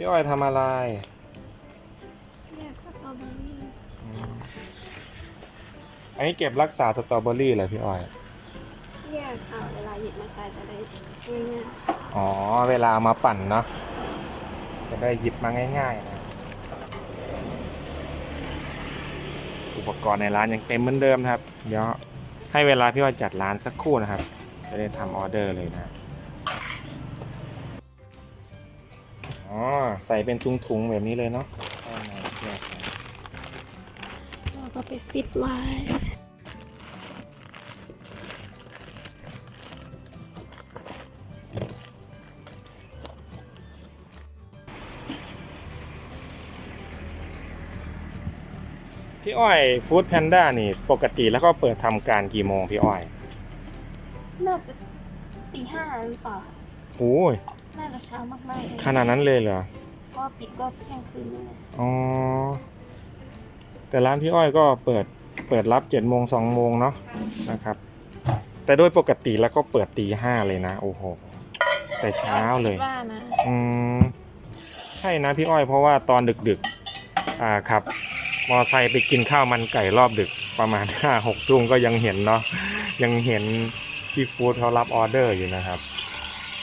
พี่อ้อยทำอะไรแยกสตรอเบอรี่อันนี้เก็บรักษาสตรอเบอรี่เหรอพี่อ้อยแยกค่ะเวลาหยิบมาใช้จะได้ง่ายอ๋อ เวลาเอามาปั่นเนาะ จะได้หยิบมาง่าย ๆ นะ อุปกรณ์ในร้านยังเต็มเหมือนเดิมนะครับ เดี๋ยวให้เวลาพี่อ้อยจัดร้านสักครู่นะครับ จะได้ทำออเดอร์เลยนะ อ๋อ ใส่เป็นถุงๆแบบนี้เลยเนาะเราก็ไปฟิตไว้พี่อ้อยฟู้ดแพนด้านี่ ปกติแล้วก็เปิดทำการกี่โมงพี่อ้อย น่าจะตีห้าหรือเปล่าโอ้ย น่าจะเช้ามากๆเลยขนาดนั้นเลยเหรอเพราะว่าปิดก็เที่ยงคืนนี่แหละอ๋อ แต่ร้านพี่อ้อยก็เปิดเปิดรับเจ็ดโมงสองโมงเนาะนะครับ แต่โดยปกติแล้วก็เปิดตีห้าเลยนะ โอ้โห แต่เช้าเลยคิดว่านะอืมใช่นะพี่อ้อยเพราะว่าตอนดึกๆ อ่าขับ มอไซค์ไปกินข้าวมันไก่รอบดึกประมาณห้าหกทุ่มก็ยังเห็นเนาะยังเห็นพี่ฟู้ดเขารับออเดอร์อยู่นะครับ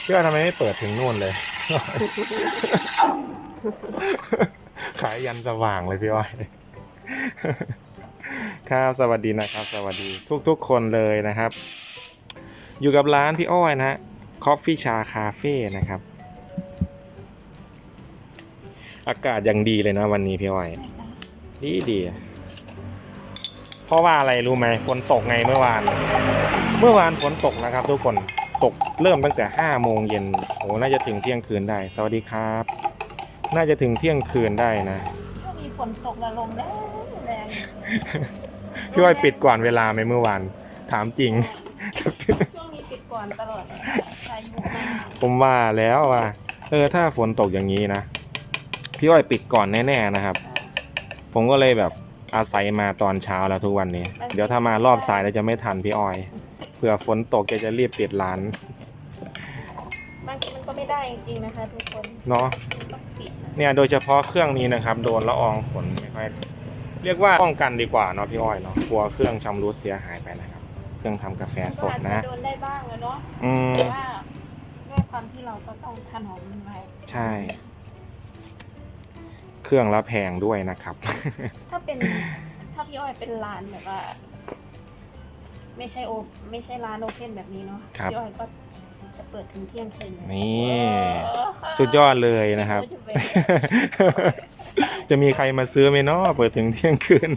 พี่อ้อยทำไมไม่เปิดถึงนู่นเลย ขายยันสว่างเลยพี่อ้อย ครับสวัสดีนะครับ สวัสดีทุกๆคนเลยนะครับ อยู่กับร้านพี่อ้อยนะฮะคอฟฟี่ชาคาเฟ่นะครับ อากาศยังดีเลยนะวันนี้พี่อ้อย ดีดีเพราะว่าอะไรรู้ไหมฝนตกไงเมื่อวาน เมื่อวานฝนตกนะครับทุกคน ตกเริ่มตั้งแต่ห้าโมงเย็นโอ้น่าจะถึงเที่ยงคืนได้ สวัสดีครับ น่าจะถึงเที่ยงคืนได้นะช่วงนี้ฝนตกและลมแรงแรงพี่อ้อยปิดก่อนเวลาไหมเมื่อวาน ถามจริง ช่วงนี้ปิดก่อนตลอดเลยพายุมาผมว่าแล้วว่าเออถ้าฝนตกอย่างนี้นะ พี่อ้อยปิดก่อนแน่ๆนะครับ ผมก็เลยแบบอาศัยมาตอนเช้าแล้วทุกวันนี้ เดี๋ยวถ้ามารอบสายเราจะไม่ทันพี่อ้อย เผื่อฝนตกแกจะรีบปิดร้านบางทีมันก็ไม่ได้จริงๆนะคะ ทุกคนเนาะต้องปิดนะเนี่ยโดยเฉพาะเครื่องนี้นะครับ โดนละอองฝนไม่ค่อยเรียกว่าป้องกันดีกว่าเนาะพี่อ้อยเนาะกลัวเครื่องชำรุดเสียหายไปนะครับ เครื่องทำกาแฟสดก็อาจนะจะโดนได้บ้างอะเนาะอืม แต่ว่าด้วยความที่เราก็ต้องถนอมมันไว้ใช่ เครื่องละแพงด้วยนะครับ ถ้าเป็นถ้าพี่อ้อยเป็นร้านแบบว่า ไม่ใช่โอไม่ใช่ร้านโอเพนแบบนี้เนาะครับ พี่อ้อยก็จะเปิดถึงเที่ยงคืนเลยนี่โอ้สุดยอดเลยนะครับ ดว่าจะเป็น จะมีใครมาซื้อไหมเนาะเปิดถึงเที่ยงคืน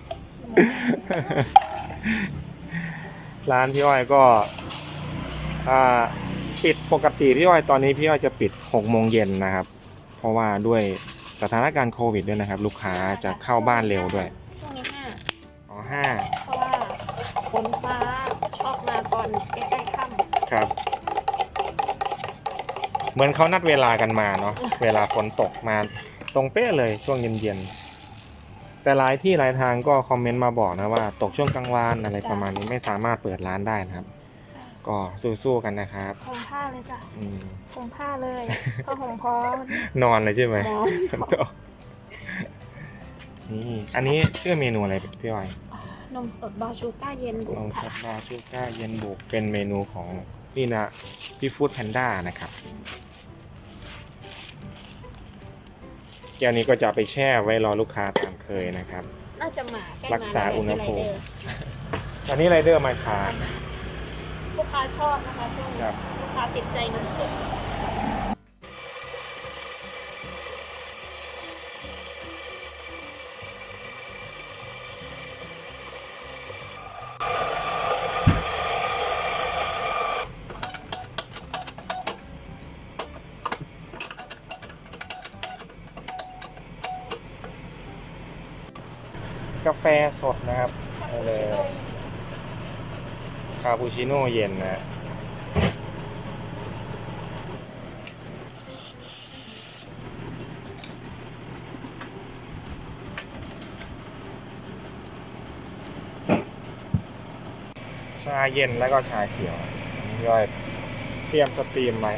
ร้านพี่อ้อยก็อ่าปิดปกติพี่อ้อยตอนนี้พี่อ้อยจะปิด6โมงเย็นนะครับ เพราะว่าด้วยสถานการณ์โควิดด้วยนะครับ ลูกค้าจะเข้าบ้านเร็วด้วยช่วงนี้ห้าอ๋อห้าเพราะว่าฝนฟ้าชอบมาก่อนใกล้ๆ ค่ำครับ เหมือนเขานัดเวลากันมาเนาะเวลาฝนตกมาตรงเป๊ะเลยช่วงเย็นๆแต่หลายที่หลายทางก็คอมเมนต์มาบอกนะว่า ตกช่วงกลางวันอะไรประมาณนี้ไม่สามารถเปิดร้านได้นะครับ ก็สู้ๆกันนะครับห่มผ้าเลยจ้ะอืมห่มผ้าเลยผ้าห่มพร้อมนอนเลยใช่ไหมหมอนฝนตกนี่อันนี้ชื่อเมนูอะไรพี่อ้อยนมสดบาชูก้าเย็นบุลองกซัค่ะบดาชูก้าเย็นบุกเป็นเมนูของ พี่นะพี่ฟู้ดแพนด้านะครับแก้วนี้ก็จะเอาไปแช่ไว้รอลูกค้าตามเคยนะครับ น่าจะหมาใกล้รักษามาอุณหภูมิไรเดอร์อันนี้ไรเดอร์มาชาลูกค้าชอบนะคะช่วงนี้ครับลูกค้าติดใจนมสด กาแฟสดนะครับเอาเลยคาปูชิโน่เย็นนะชาเย็นแล้วก็ชาเขียวย่อยเตรียมสตรีมไว้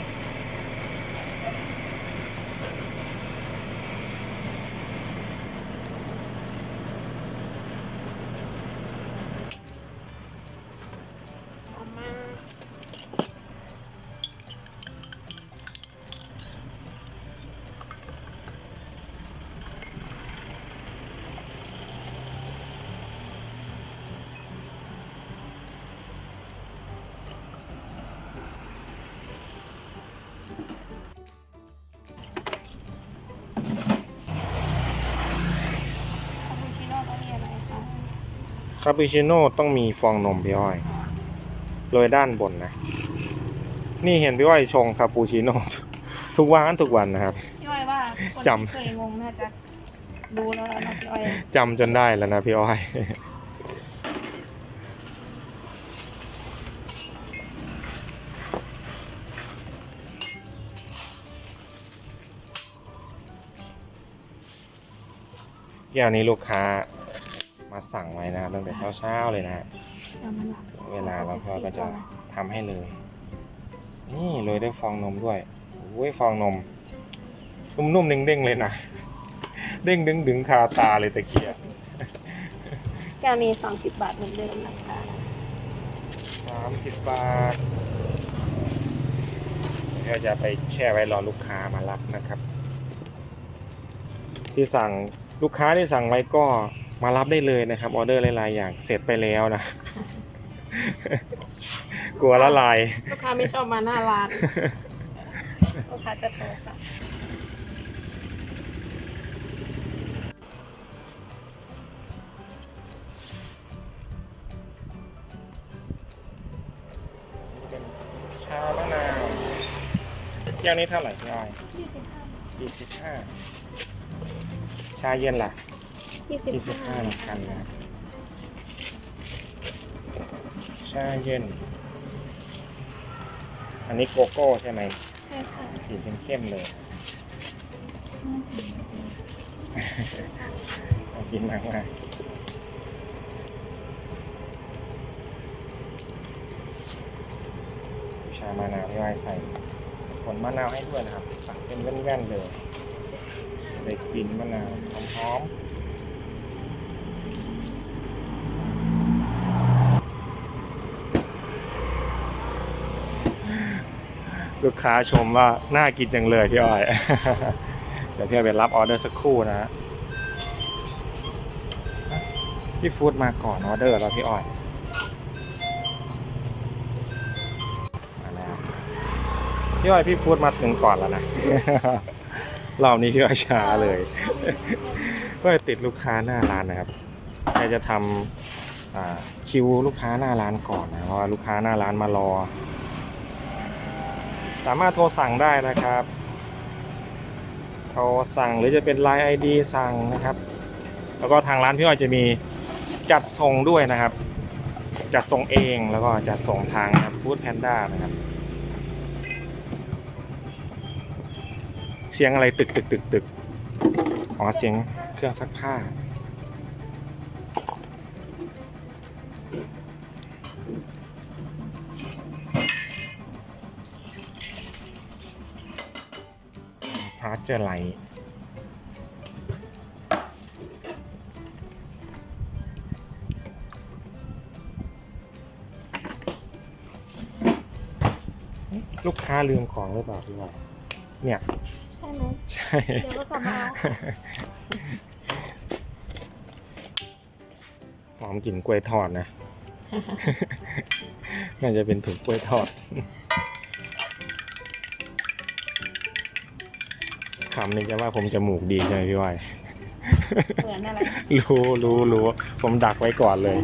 คาปูชิโน่ต้องมีฟองนมพี่อ้อยโรยด้านบนนะ นี่เห็นพี่อ้อยชงคาปูชิโน่ทุกวันทุกวันนะครับ พี่อ้อยว่าคนจำ ที่เคยงงน่าจะรู้แล้วนะพี่อ้อยจำจนได้แล้วนะพี่อ้อย แก้วนี้ลูกค้า มาสั่งไว้นะครับตั้งแต่เช้าๆเลยนะเอามันหลับเวลาเราก็ก็จะทำให้เลย นี่โรยด้วยฟองนมด้วยโอ้ยฟองนมนุ่มๆเด้งๆเลยนะเด้งดึงดึงๆคาตาเลยตะเกียบแก้วนี้สามสิบบาทเหมือนเดิมนะคะสามสิบบาทเดี๋ยวจะไปแช่ไว้รอลูกค้ามารับนะครับ ที่สั่งลูกค้าที่สั่งไว้ก็ มารับได้เลยนะครับออเดอร์หลายๆอย่างเสร็จไปแล้วนะ กลัวละลาย ลูกค้าไม่ชอบมาหน้าร้าน ลูกค้าจะโทรสั่งเป็นชามะนาวแก้วนี้เท่าไหร่พี่อ้อยยี่สิบห้า ยี่สิบห้า ชาเย็นล่ะ ยี่สิบยี่สิบห้าห้าเหมือนกันนะชาเย็น อันนี้โกโก้ใช่ไหมใช่ค่ะสีเข้มๆเลยน่ากินมากมากชามะนาวที่ไว้ใส่ผลมะนาวให้ด้วยนะครับตัดเป็นแว่นๆเลยได้กลิ่นมะนาวหอมๆ ลูกค้าชมว่าน่ากินจังเลยพี่อ้อย เดี๋ยวพี่อ้อยไปรับออเดอร์สักครู่นะฮะพี่ฟู้ดมาก่อนออเดอร์แล้วพี่อ้อยมาแล้วพี่อ้อยพี่ฟู้ดมาถึงก่อนแล้วนะ รอบนี้พี่อ้อยช้าเลยก็ติดลูกค้าหน้าร้านนะครับใครจะทำคิวลูกค้าหน้าร้านก่อนนะเพราะว่าลูกค้าหน้าร้านมารอ สามารถโทรสั่งได้นะครับ โทรสั่งหรือจะเป็น Line ID สั่งนะครับ แล้วก็ทางร้านพี่อ้อยจะมีจัดส่งด้วยนะครับ จัดส่งเองแล้วก็จัดส่งทางฟู้ดแพนด้านะครับ เสียงอะไรตึกตึกตึกตึกอ๋อเสียงเครื่องซักผ้า เจอร์ไลท์ลูกค้าลืมของหรือเปล่าพี่บอยเนี่ย ใช่ไหมใช่ เดี๋ยวก็กลับมาเอาหอมกลิ่นกล้วยทอดนะ น่าจะเป็นถุงกล้วยทอดำนี้จะว่าผมจมูกดีใช่ไหมพี่วายเหมือนอะไร รู้รู้รู้ผมดักไว้ก่อนเลย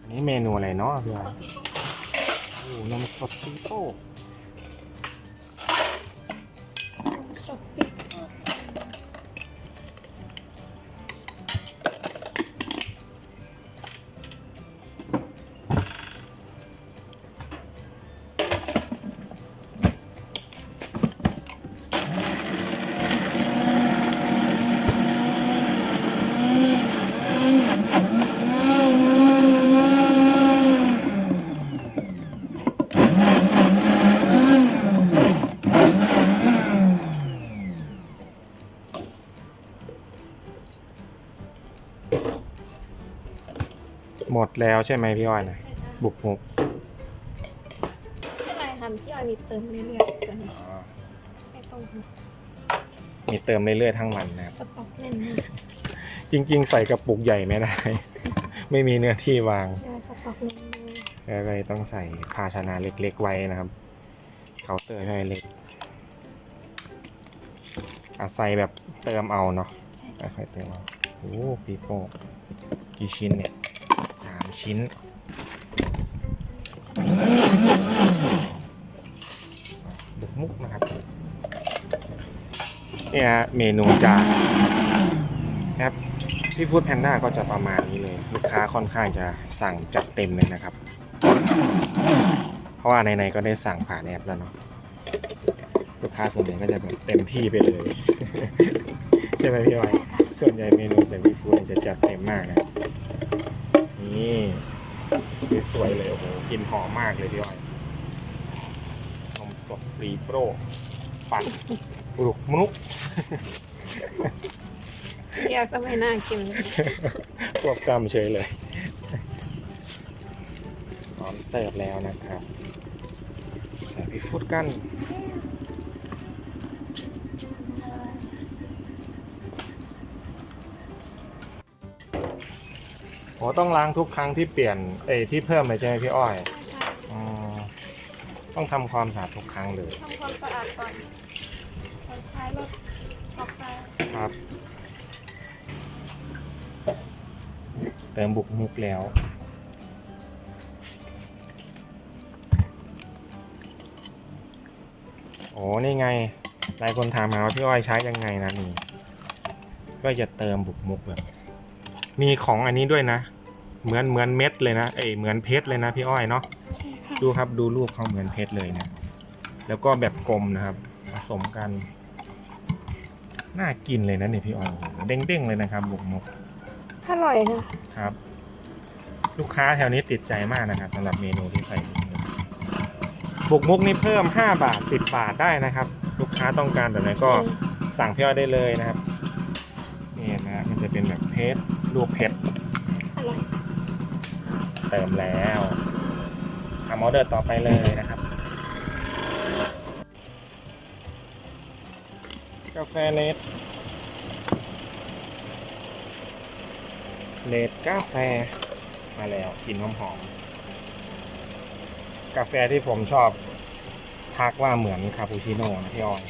อันนี้เมนูอะไรเนาะพี่วายโอ้นมสดปีโป้สดปิ ดหมดแล้วใช่ไหมพี่อ้อยนะบุกมุกใช่ไหมทำพี่อ้อยมีเติมเรื่อยๆตัวนี้ไม่ต้องห่วงมีเติมเรื่อยๆทั้งวันนะครับสต็อกแน่นมากจริง ๆ ใส่กระปุกใหญ่ไม่ได้ ไม่มีเนื้อที่วางได้สต็อกแน่นมากแล้วก็เลยต้องใส่ภาชนะเล็กๆไว้นะครับเคาน์เตอร์ให้เล็กอาศัยแบบเติมเอาเนาะใช่ค่ะค่อยๆเติมเอาโอ้ปีโป้กี่ชิ้นเนี่ยสาม ชิ้นบุกมุกนะครับ เนี่ยฮะเมนูจากแอปพี่ฟูดแพนด้าก็จะประมาณนี้เลย ลูกค้าค่อนข้างจะสั่งจัดเต็มเลยนะครับ เพราะว่าในๆก็ได้สั่งผ่านแอปแล้วเนาะลูกค้าส่วนใหญ่ก็จะแบบเต็มที่ไปเลย ใช่ไหมพี่อ้อยส่วนใหญ่เมนูจากพี่ฟูดจะจัดเต็มมากนะ นี่นี่สวยเลยโอ้โหกลินหอมมากเลยพี่อ้อยนมสดรีโปรปั่นปลุกมนุกเดี๋ยวจะไม่น่ากินเลยควบกำเฉยเลยพร้อมเสิร์ฟแล้วนะครับใส่พี่ฟูดกัน โอ้ต้องล้างทุกครั้งที่เปลี่ยนเอยที่เพิ่มเลยใช่ไหมพี่อ้อยอ๋อต้องทำความสะอาดทุกครั้งเลยทำความสะอาดก่อนก่อนใช้รถออกไปครับ เติมบุกมุกแล้ว โอ้นี่ไงหลายคนถามหาว่าพี่อ้อยใช้ยังไงนะนี่ก็จะเติมบุกมุกแบบ มีของอันนี้ด้วยนะ เหมือนเหมือนเม็ดเลยนะ เอ้ยเหมือนเพชรเลยนะพี่อ้อยเนาะใช่ค่ะดูครับดูรูปเขาเหมือนเพชรเลยนะ แล้วก็แบบกลมนะครับ ผสมกัน น่ากินเลยนะเนี่ยพี่อ้อยโอ้โหเด้งๆเลยนะครับบุกมุกอร่อยนะครับ ลูกค้าแถวนี้ติดใจมากนะครับสำหรับเมนูที่ใส่บุกมุกบุกมุกนี่เพิ่ม 5 บาท 10 บาทได้นะครับ ลูกค้าต้องการแบบไหนก็สั่งพี่อ้อยได้เลยนะครับนี่นะฮะมันจะเป็นแบบเพชร รูปเพชรเติมแล้วทำออเดอร์ต่อไปเลยนะครับ กาแฟเนสเนสกาแฟมาแล้วกลิ่นหอมๆกาแฟที่ผมชอบทักว่าเหมือนคาปูชิโน่นะพี่ออย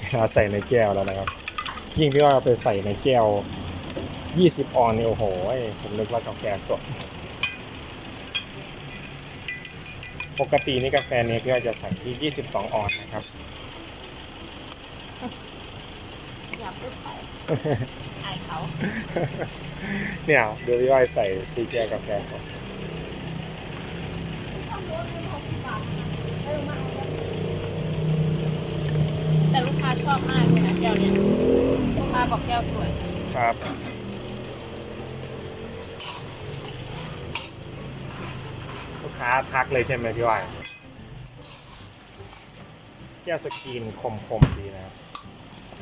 เวลาใส่ในแก้วแล้วนะครับ ยิ่งพี่ออยเอาไปใส่ในแก้ว 20ออนนี่โอ้โห ผมนึกว่ากาแฟสด ปกตินี่กาแฟเนสพี่อ้อยจะใส่ที่22ออนนะครับ อยากพูดไปอายเขา เนี่ยดูพี่อ้อยใส่ที่แก้วกาแฟสดแต่ลูกค้าชอบมากเลยนะแก้วเนี้ยลูกค้าบอกแก้วสวย ครับ ค้าทักเลยใช่ไหมพี่อ้อยแก้วสกรีนคมๆดีนะครับ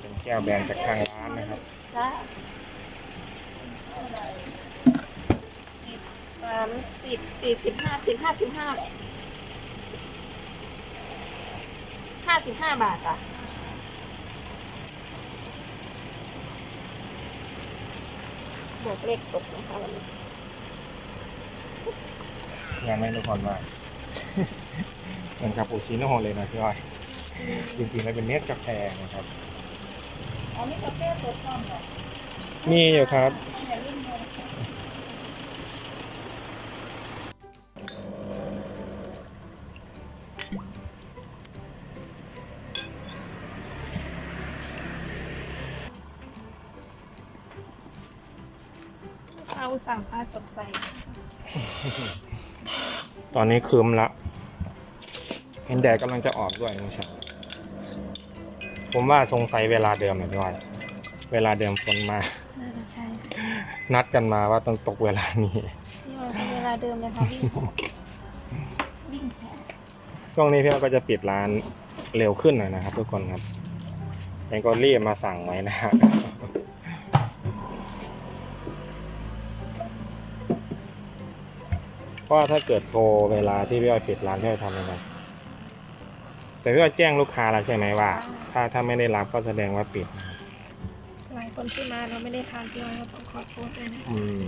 เป็นแก้วแบรนด์จากทางร้านนะครับจ้าสิบสามสิบสี่สิบห้าสิบห้าสิบห้าห้าสิบห้าบาทอะบวกเลขตกนะคะวันนี้ งานไม่ทุกคนว่าเหมือนคาปูชิโน่เลยนะพี่อ้อยจริงๆแล้วเป็นเนสกาแฟนะครับอ๋อนี่กาแฟสดพร้อมเหรอมีอยู่ครับอย่าลืมเลยเอาสั่งปลาสดใส ตอนนี้คืมละเห็นแดดกำลังจะออกด้วยเมื่อเช้าผมว่าสงสัยเวลาเดิมนะพี่อ้อยเวลาเดิมฝนมา น่าจะใช่นัดกันมาว่าต้องตกเวลานี้ที่เราทำเวลาเดิมเลยค่ะวิ่งของวิ่งของช่วงนี้พี่อ้อยก็จะปิดร้านเร็วขึ้นหน่อยนะครับ ทุกคนครับยังก็รีบมาสั่งไว้นะครั เพราะว่าถ้าเกิดโทรเวลาที่พี่อ้อยปิดร้านพี่อ้อยทำยังไงแต่พี่อ้อยแจ้งลูกค้าแล้วใช่ไหมว่า ถ้าถ้าไม่ได้รับก็แสดงว่าปิดนะครับหลายคนที่มาเราไม่ได้ทานพี่อ้อยก็ต้องขอโทษด้วยนะ อืม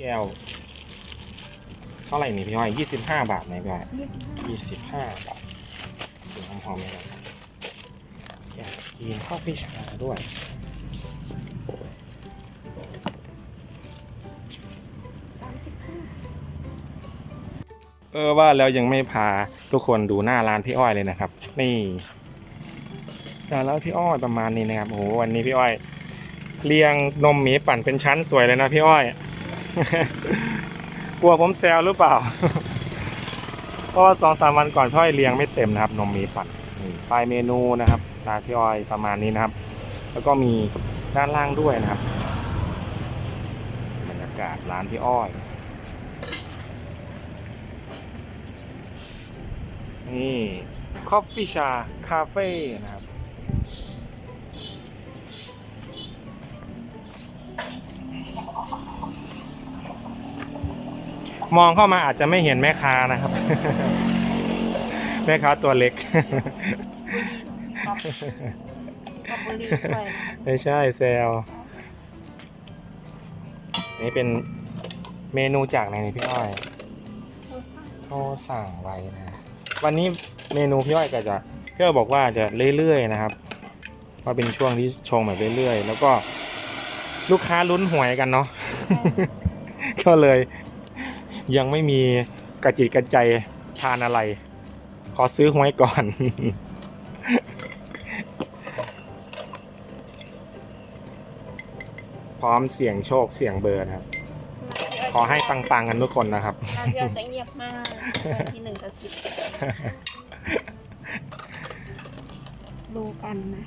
แก้ว เท่าไหร่นี่พี่อ้อยยี่สิบห้าบาทไหมพี่อ้อยยี่สิบห้ายี่สิบห้าบาทถึงหอมๆเลยนะแก้วกินข้าวพี่ชาด้วยสามสิบห้าเออว่าแล้วยังไม่พาทุกคนดูหน้าร้านพี่อ้อยเลยนะครับ นี่หน้าร้านพี่อ้อยประมาณนี้นะครับโอ้โหวันนี้พี่อ้อย เรียงนมหมีปั่นเป็นชั้นสวยเลยนะพี่อ้อย กลัวผมแซวหรือเปล่า เพราะว่าสองสามวันก่อนพ่อยเรียงไม่เต็มนะครับ นมมีปั่นนี่ปลายเมนูนะครับร้านพี่อ้อยประมาณนี้นะครับ แล้วก็มีด้านล่างด้วยนะครับบรรยากาศร้านพี่อ้อย นี่คอฟฟี่ชาคาเฟ่นะครับ มองเข้ามาอาจจะไม่เห็นแม่ค้านะครับ แม่ค้าตัวเล็ก ไม่ใช่เซลนี่เป็นเมนูจากไหนนี่พี่อ้อย โทรสั่งไว้นะ วันนี้เมนูพี่อ้อยก็จะพี่อ้อยบอกว่าจะเรื่อยๆนะครับเพราเป็นช่วงที่ชงแบบเรื่อยๆ แล้วก็ลูกค้าลุ้นหวยกันเนาะก็เลย ยังไม่มีกระจิตกระใจทานอะไร ขอซื้อหวยก่อน พร้อมเสี่ยงโชคเสี่ยงเบอร์นะครับ ขอให้ปังๆกันทุกคนนะครับร้านเดียวจะเงียบมากวันที่หนึ่งกับสิบดูกันนะ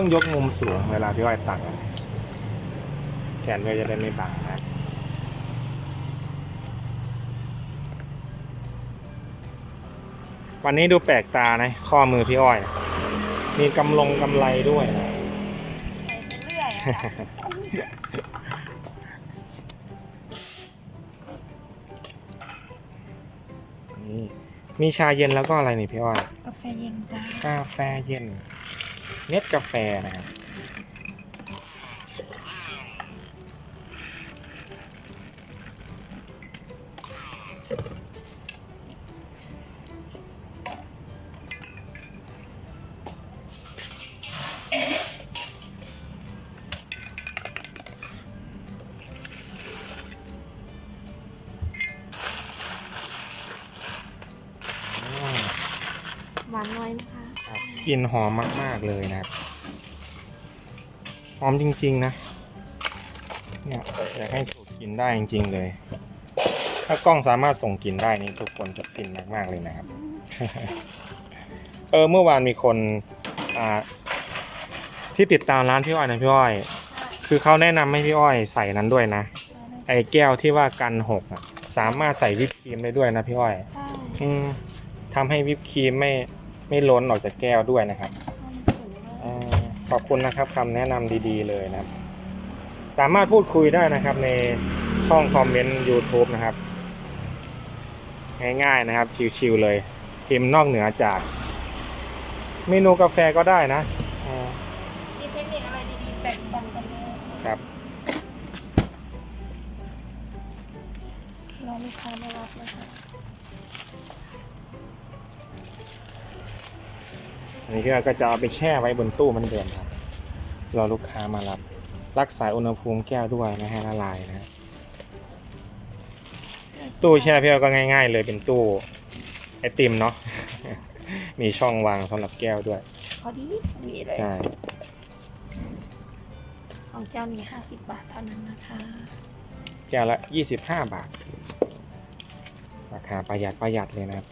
ต้องยกมุมสูงเวลาพี่อ้อยตักอะแขนก็จะได้ไม่บังนะวันนี้ดูแปลกตานะข้อมือพี่อ้อย มีกำลงกำไรด้วยนะใส่ไปเรื่อยอะค่ะนี่มีชาเย็นแล้วก็อะไรนี่พี่อ้อย กาแฟเย็นจ้ากาแฟเย็น เน็ตกาแฟนะครับ กลิ่นหอมมาก ๆ เลยนะครับหอมจริง ๆ นะ เนี่ยอยากให้สูดกลินได้จริง ๆ เลย ถ้ากล้องสามารถส่งกลิ่นได้นี่ทุกคนจะฟินมาก ๆ เลยนะครับ เออเมื่อวานมีคนอ่าที่ติดตามร้านพี่อ้อยนะพี่อ้อย คือเขาแนะนำให้พี่อ้อยใส่นั้นด้วยนะ ไอ้แก้วที่ว่ากันหกอะสามารถใส่วิปครีมได้ด้วยนะพี่อ้อย ใช่อืมทำให้วิปครีมไม่ ไม่ล้นออกจากแก้วด้วยนะครับความสูงมากอาขอบคุณนะครับคำแนะนำดีๆเลยนะครับ สามารถพูดคุยได้นะครับในช่องคอมเมนต์ YouTube นะครับ ง่ายๆนะครับชิวๆเลยพิมพ์นอกเหนือจาก เมนูกาแฟก็ได้นะอ่ามีเทคนิคอะไรดีๆแบ่งปันกันไหมครับรอลูกค้ามารับ อันนี้ก็จะเอาไปแช่ไว้บนตู้เหมันเดิมครับรอลูกค้ามารับ รักษาอุณหภูมิแก้วด้วยไม่ให้ละลายนะตู้แช่เพียวก็ง่าย ๆ เลยเป็นตู้ไอติมเนาะ มีช่องวางสำหรับแก้วด้วยพอดีดีเลยใช่สองแก้วนี้ห้าสิบบาทเท่านั้นนะคะ แก้วละ25บาท ราคาประหยัดประหยัดเลยนะครับ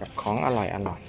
กับของอร่อยอร่อย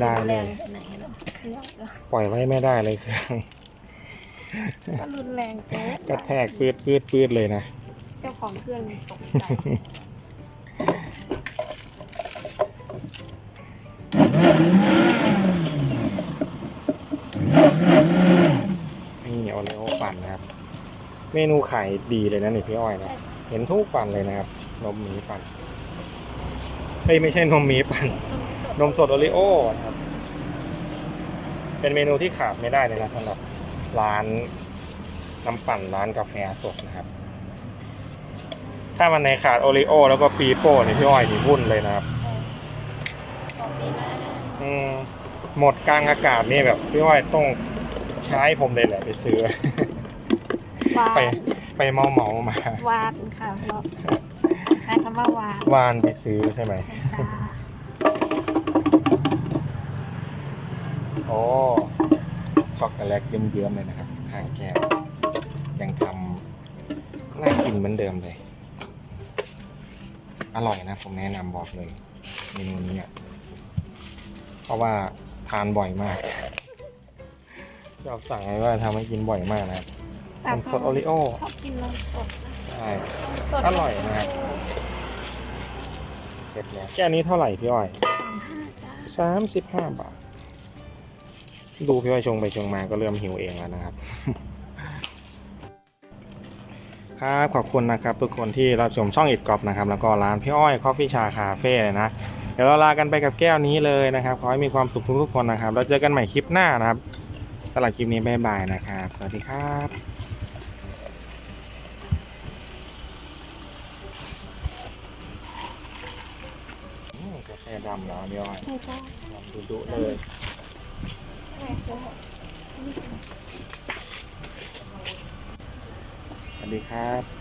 ไว้ไม่ได้เลยจะรุนแรงแค่ไหนเนาะพี่อ้อยก็ปล่อยไว้ไม่ได้เลยเครื่องก็รุนแรงเกินกระแทกปืดปืดปืดเลยนะ เจ้าของเครื่องตกใจนี่โอเลโอปั่นนะครับ เมนูขายดีเลยนะนี่พี่อ้อยนะเห็นทุกปั่นเลยนะครับนมหมีปั่นเฮ้ยไม่ใช่นมหมีปั่นนม สดโอริโอนะครับ เป็นเมนูที่ขาดไม่ได้เลยนะสำหรับร้านน้ำปั่นร้านกาแฟสดนะครับ ถ้ามันในขาดโอริโอแล้วก็ปีโป้เนี่ยพี่อ้อยมีวุ่นเลยนะครับบอกไม่ได้อืมหมดกลางอากาศนี่แบบพี่อ้อยต้องใช้ผมเลยแหละไปซื้อ วาไปนไปเมาเมาๆมาวานค่ะเราใช้คำว่าวาน วานไปซื้อใช่ไหมจ้า โอ้ช็อกโกแลตเยิ้มๆเลยนะครับทางแก้วยังทำน่ากินเหมือนเดิมเลย อร่อยนะ ผมแนะนำบอกเลยเมนูนี้อะเพราะว่าทานบ่อยมากชอบสั่งไว้ว่าทำให้กินบ่อยมากนะครับแต่นมสดโอริโอชอบกินนมสดนะใช่สดอร่อยนะครับเสร็จแล้วแก้วนี้เท่าไหร่พี่อ้อยสามห้าจ้าสามสิบห้าบาท ดูพี่อ้อยชงไปชงมาก็เริ่มหิวเองแล้วนะครับ ครับขอบคุณนะครับ ทุกคนที่รับชมช่องอิดกรอบนะครับ แล้วก็ร้านพี่อ้อยคอฟฟี่ชาคาเฟ่เลยนะ เดี๋ยวเราลากันไปกับแก้วนี้เลยนะครับ ขอให้มีความสุขทุกๆคนนะครับ แล้วเจอกันใหม่คลิปหน้านะครับสำหรับคลิปนี้บ๊ายบายนะครับ สวัสดีครับอืมกาแฟดำแล้วพี่อ้อยใช่จ้าดำดุๆเลยใช่จ้า สวัสดีครับ